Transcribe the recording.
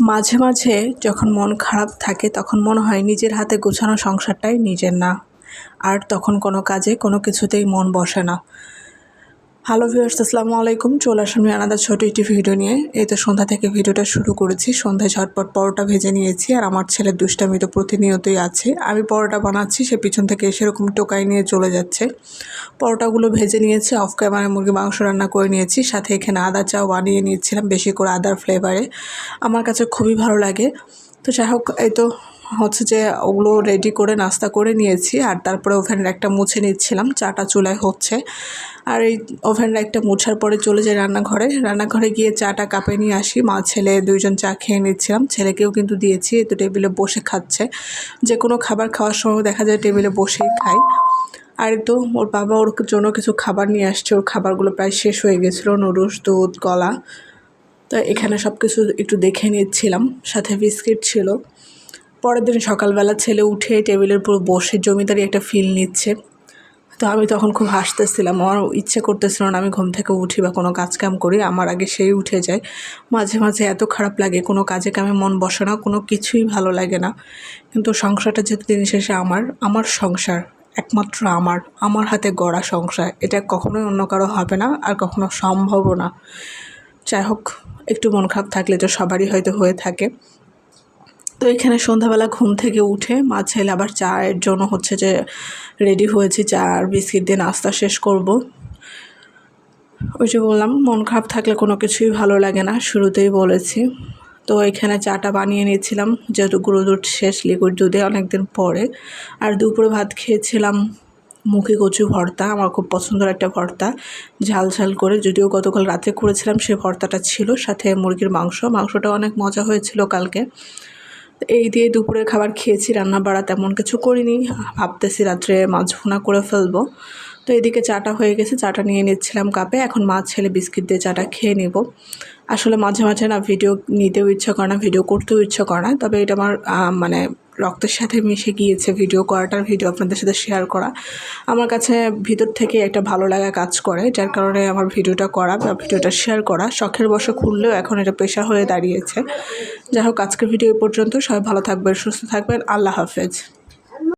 মাঝে মাঝে যখন মন খারাপ থাকে, তখন মনে হয় নিজের হাতে গোছানো সংসারটাই নিজের না। আর তখন কোনো কাজে কোনো কিছুতেই মন বসে না। হ্যালো ভিউয়ার্স, আসসালামু আলাইকুম। চলে আসুন আলাদা ছোটো একটি ভিডিও নিয়ে। এই তো সন্ধ্যা থেকে ভিডিওটা শুরু করেছি। সন্ধ্যায় ঝটপট পরোটা ভেজে নিয়েছি আর আমার ছেলের দুষ্টামি তো প্রতিনিয়তই আছে। আমি পরোটা বানাচ্ছি, সে পিছন থেকে সেরকম টোকাই নিয়ে চলে যাচ্ছে। পরোটাগুলো ভেজে নিয়েছি অফ ক্যামেরায় মুরগি মাংস রান্না করে নিয়েছি। সাথে এখানে আদা চাও বানিয়ে নিয়েছিলাম, বেশি করে আদার ফ্লেভারে আমার কাছে খুবই ভালো লাগে। তো যাই হোক, এই তো হচ্ছে যে ওগুলো রেডি করে নাস্তা করে নিয়েছি, আর তারপরে ওভেনের একটা মুছে নিচ্ছিলাম, চাটা চুলায় হচ্ছে। আর এই ওভেনের একটা মুছার পরে চলে যাই রান্নাঘরে। রান্নাঘরে গিয়ে চাটা কাপে নিয়ে আসি, মা, ছেলে দুইজন চা খেয়ে নিচ্ছিলাম। ছেলেকেও কিন্তু দিয়েছি তো টেবিলে বসে খাচ্ছে। যে কোনো খাবার খাওয়ার সময় দেখা যায় টেবিলে বসেই খাই আর তো ওর বাবা ওর জন্য কিছু খাবার নিয়ে আসছে, ওর খাবারগুলো প্রায় শেষ হয়ে গেছিল, নুডলস, দুধ কলা তো এখানে সব কিছু একটু দেখে নিচ্ছিলাম, সাথে বিস্কিট ছিল। পরের দিন সকালবেলা ছেলে উঠে টেবিলের উপর বসে জমিদারি একটা ফিল নিচ্ছে। তো আমি তখন খুব হাসতেছিলাম। আমার ইচ্ছে করতেছিল না আমি ঘুম থেকে উঠি বা কোনো কাজ কাম করি, আমার আগে সেই উঠে যায়। মাঝে মাঝে এত খারাপ লাগে, কোনো কাজে কামে মন বসে না, কোনো কিছুই ভালো লাগে না। কিন্তু সংসারটা যেহেতু দিন শেষে আমার আমার সংসার একমাত্র আমার আমার হাতে গড়া সংসার, এটা কখনোই অন্য কারও হবে না আর কখনো সম্ভবও না। যাই হোক, একটু মন খারাপ থাকলে তো সবারই হয়তো হয়ে থাকে। এখানে সন্ধ্যাবেলা ঘুম থেকে উঠে মা ছেলে আবার চায়ের জন্য হচ্ছে যে রেডি হয়েছি, চা আর বিস্কিট দিয়ে নাস্তা শেষ করব। ওই যে বললাম, মন খারাপ থাকলে কোনো কিছুই ভালো লাগে না, শুরুতেই বলেছি। তো এখানে চাটা বানিয়ে নিয়েছিলাম, যেহেতু গুঁড়ো দুধ শেষ লিকুইড দুধে অনেকদিন পরে। আর দুপুরে ভাত খেয়েছিলাম মুখে কচু ভর্তা, আমার খুব পছন্দের একটা ভর্তা। ঝাল ঝাল করে, যদিও গতকাল রাতে করেছিলাম, সে ভর্তাটা ছিল, সাথে মুরগির মাংস। মাংসটা অনেক মজা হয়েছিল কালকে। এই দিয়ে দুপুরের খাবার খেয়েছি, রান্না বাড়া তেমন কিছু করিনি। ভাবতেছি রাত্রে মাছ ভুনা করে ফেলব। তো এদিকে চাটা হয়ে গেছে, চাটা নিয়ে নিচ্ছিলাম কাপে। এখন মাছ ছেলে বিস্কিট দিয়ে চাটা খেয়ে নেব। আসলে মাঝে মাঝে না ভিডিও নিতেও ইচ্ছা করে না, ভিডিও করতেও ইচ্ছা করে না। তবে এটা আমার মানে রক্তের সাথে মিশে গিয়েছে ভিডিও করাটার ভিডিও আপনাদের সাথে শেয়ার করা। আমার কাছে ভিতর থেকে একটা ভালো লাগা কাজ করে, যার কারণে আমার ভিডিওটা করা বা ভিডিওটা শেয়ার করা শখের বসে খুললেও এখন এটা পেশা হয়ে দাঁড়িয়েছে। যাই হোক, আজকের ভিডিও পর্যন্ত। সবাই ভালো থাকবেন, সুস্থ থাকবেন। আল্লাহ হাফেজ।